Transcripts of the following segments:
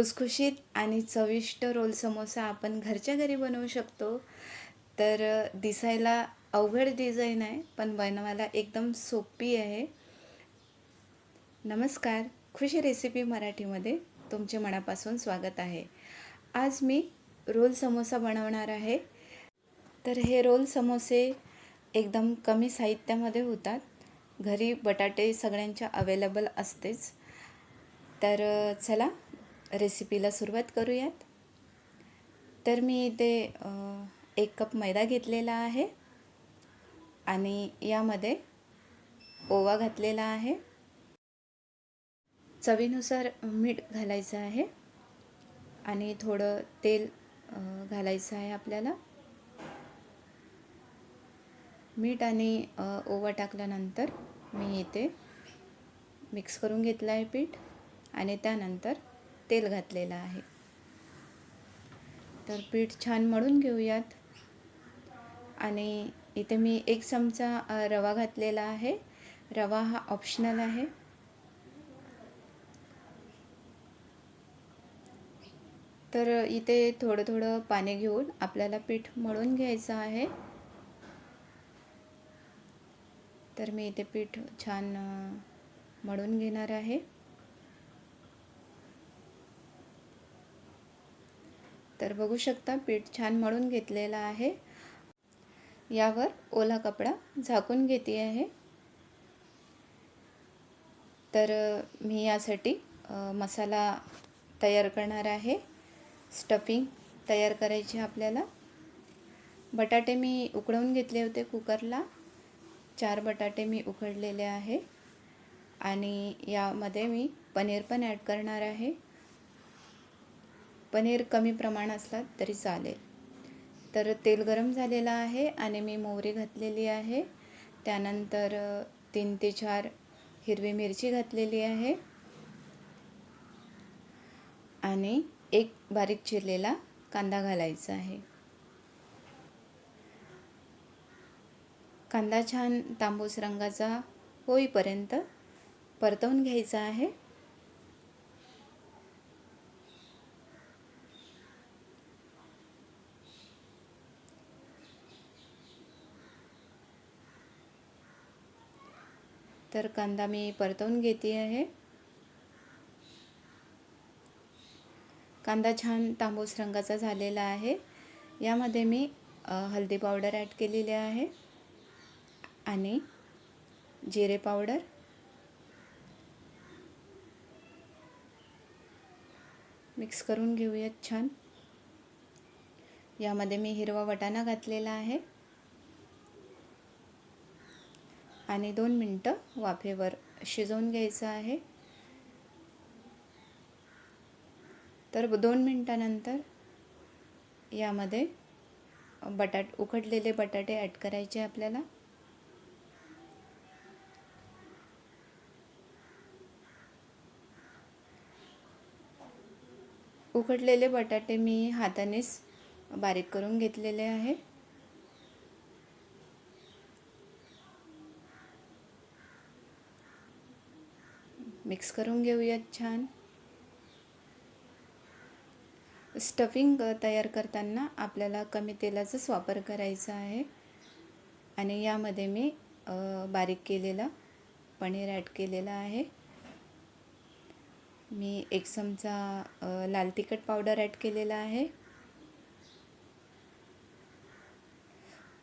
खुसखुशीत आणि चविष्ट रोल समोसा आपण घरच्या घरी बनवू शकतो. तर दिसायला अवघड डिझाईन आहे पण बनवायला एकदम सोपी आहे. नमस्कार खुशी रेसिपी मराठीमध्ये तुमचे मनापासून स्वागत आहे. आज मी रोल समोसा बनवणार आहे. तर हे रोल समोसे एकदम कमी साहित्यामध्ये होतात. घरी बटाटे सगळ्यांच्या अवेलेबल असतेच. तर चला रेसिपीला सुरुवात करूयात. तर मी इथे एक कप मैदा घेतलेला आहे आणि यामध्ये ओवा घातलेला आहे. चवीनुसार मीठ घालायचं आहे आणि थोडं तेल घालायचं आहे आपल्याला. मीठ आणि ओवा टाकल्यानंतर मी इथे मिक्स करून घेतलं आहे पीठ आणि त्यानंतर तेल घातलेलं आहे. तर पीठ छान मळून घेऊयात. आणि इथे मी एक चमचा रवा घातलेला आहे. रवा हा ऑप्शनल आहे. तर इथे थोडं थोडं पाणी घेऊन आपल्याला पीठ मळून घ्यायचं आहे. तर मी इथे पीठ छान मळून घेणार आहे. तर बघू शकता पीठ छान मळून घेतलेलं आहे. यावर ओला कपडा झाकून घेते आहे. तर मी यासाठी मसाला तयार करणार आहे. स्टफिंग तयार करायची आपल्याला. बटाटे मी उकडवून घेतले होते कुकरला. चार बटाटे मी उकडलेले आहे. आणि यामध्ये मी पनीर पण ॲड करणार आहे. पनीर कमी प्रमाण असला तरी चालेल. तर तेल गरम झालेलं आहे आणि मी मोहरी घातलेली आहे. त्यानंतर तीन ते चार हिरवी मिरची घातलेली आहे. आणि एक बारीक चिरलेला कांदा घालायचा आहे. कांदा छान तांबूस रंगाचा होईपर्यंत परतवून घ्यायचा आहे. तर कांदा मी परतवून घेते आहे. कांदा छान तांबूस रंगाचा झालेला आहे. यामध्ये मी हल्दी हळदी पावडर ॲड केलेली आहे. आणि जिरे पावडर. मिक्स करून घेऊयात छान. यामध्ये मी हिरवा वटाणा घातलेला आहे. आणि दोन मिनटं वाफेवर शिजवून घ्यायचं आहे. तर दोन मिनटानंतर यामध्ये बटाट उकडलेले बटाटे ॲड करायचे आपल्याला. उकडलेले बटाटे मी हातानेच बारीक करून घेतलेले आहे. मिक्स करून घेऊयात छान. स्टफिंग तयार करताना आपल्याला कमी तेलाचाच वापर करायचा आहे. आणि यामध्ये मी बारीक केलेला पनीर ॲड केलेला आहे. मी एक चमचा लाल तिखट पावडर ॲड केलेला आहे.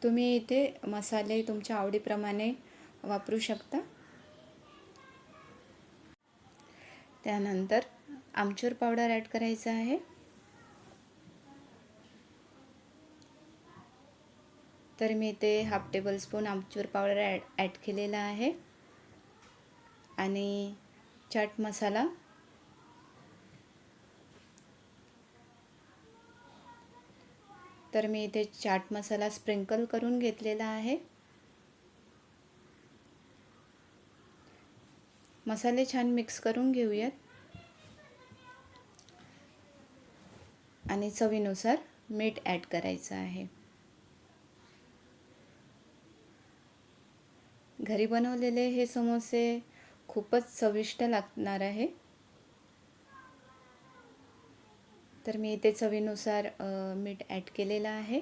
तुम्ही इथे मसाले तुमच्या आवडीप्रमाणे वापरू शकता. त्यानंतर आमचूर पावडर ॲड करायचं आहे. तर मी ते हाफ टेबल स्पून आमचूर पावडर ॲड ॲड केलेला आहे. आणि चाट मसाला. तर मी इथे चाट मसाला स्प्रिंकल करून घेतलेला आहे. मसाले छान मिक्स करून घेऊयात. आणि चवीनुसार मीठ ॲड करायचं आहे. घरी बनवलेले हे समोसे खूपच चविष्ट लागणार आहे. तर मी इथे चवीनुसार मीठ ॲड केलेलं आहे.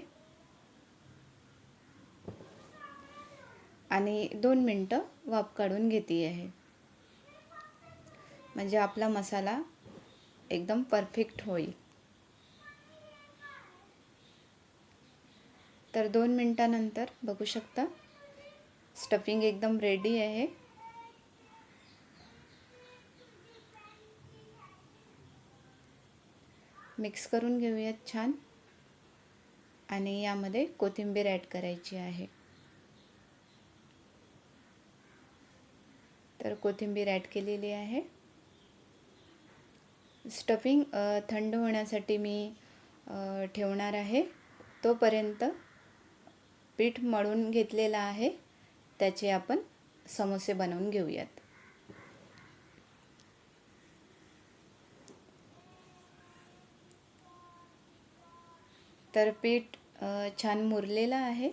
आणि दोन मिनटं वाफ काढून घेते आहे. म्हणजे आपला मसाला एकदम परफेक्ट होईल. तर दोन मिनटानंतर बघू शकता स्टफिंग एकदम रेडी आहे. मिक्स करून घेऊयात छान. आणि यामध्ये कोथिंबीर ॲड करायची आहे. तर कोथिंबीर ॲड केलेली आहे. स्टफिंग थंड होण्यासाठी मी ठेवणार आहे. तोपर्यंत पीठ मळून घेतलेलं आहे. त्याचे आपण समोसे बनवून घेऊयात. तर पीठ छान मुरलेलं आहे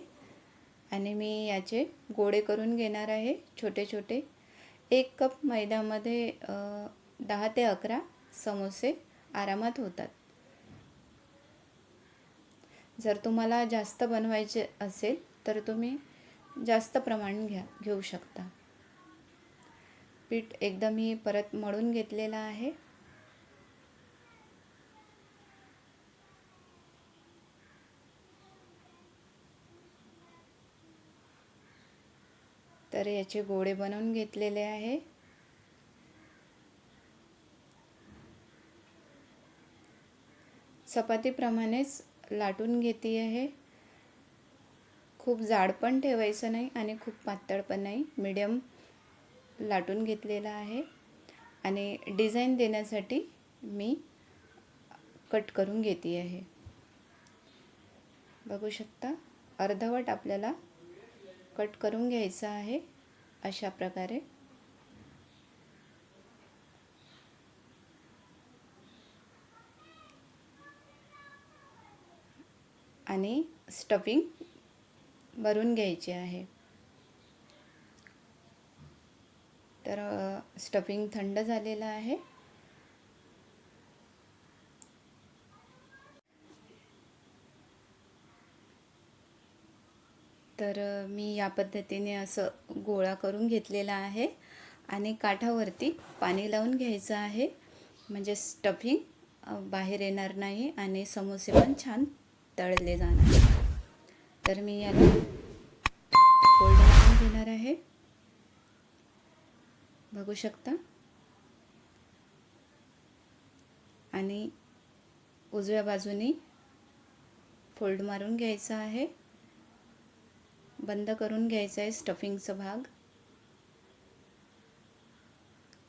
आणि मी याचे गोळे करून घेणार आहे छोटे छोटे एक कप मैद्यामध्ये दहा ते अकरा समोसे आरामात होतात. जर तुम्हाला जास्त बनवायचे असेल तर तुम्ही जास्त प्रमाण घ्या घेऊ शकता. पीठ एकदम मी परत मळून घेतलेलं आहे. तर याचे गोळे बनवून घेतलेले आहे. चपातीप्रमाणेच लाटून घेते आहे. खूप जाड पण ठेवायचं नाही आणि खूप पातळ पण नाही. मीडियम लाटून घेतलेला आहे. आणि डिझाईन देण्यासाठी मी कट करून घेते आहे. बघू शकता अर्धवट आपल्याला कट करून घ्यायचं आहे अशा प्रकारे. आणि स्टफिंग भरून घ्यायची आहे. तर स्टफिंग थंड झालेलं आहे. तर मी या पद्धतीने असं गोळा करून घेतलेला आहे आणि काठावरती पाणी लावून घ्यायचं आहे. म्हणजे स्टफिंग बाहेर येणार नाही आणि समोसे पण छान तळले जाणार तर मी याला फोल्ड करून घेणार आहे. बघू शकता. आणि उजव्या बाजूनी फोल्ड मारून घ्यायचा आहे. बंद करून घ्यायचा आहे स्टफिंगचा भाग.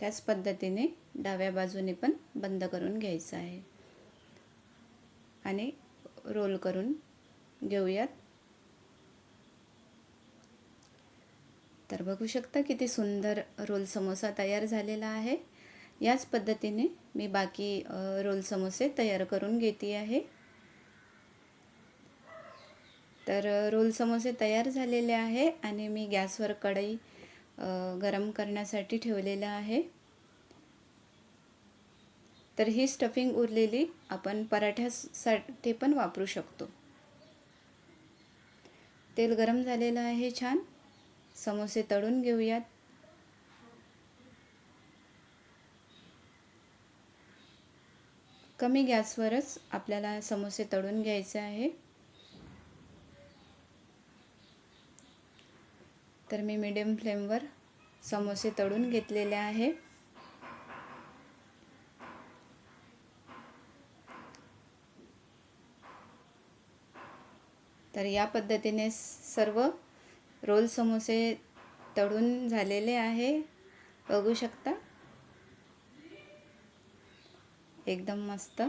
त्याच पद्धतीने डाव्या बाजूने पण बंद करून घ्यायचा आहे. आणि रोल करून घेऊयात. तर बघू शकता किती सुंदर रोल समोसा तयार झालेला आहे. याच पद्धतीने मी बाकी रोल समोसे तयार करून घेते आहे. तर रोल समोसे तयार झालेले आहे आणि मी गॅसवर कढई गरम करण्यासाठी ठेवलेलं आहे. तर ही स्टफिंग उरलेली आपण पराठ्यासाठी पण वापरू शकतो. तेल गरम झालेलं आहे छान. समोसे तळून घेऊयात. कमी गॅसवरच आपल्याला समोसे तळून घ्यायचे आहे. तर मी मीडियम फ्लेमवर समोसे तळून घेतलेले आहे. तर या पद्धतीने सर्व रोल समोसे तळून झालेले आहे. बघू शकता. एकदम मस्त.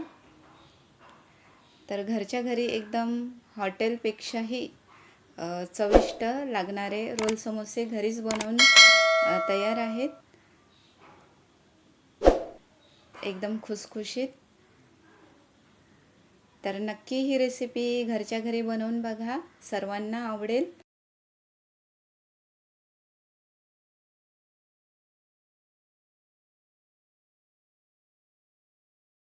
तर घरच्या घरी एकदम हॉटेलपेक्षाही चविष्ट लागणारे रोल समोसे घरीच बनवून तयार आहेत. एकदम खुसखुशीत. तर नक्की ही रेसिपी घरच्या घरी बनवून बघा. सर्वांना आवडेल.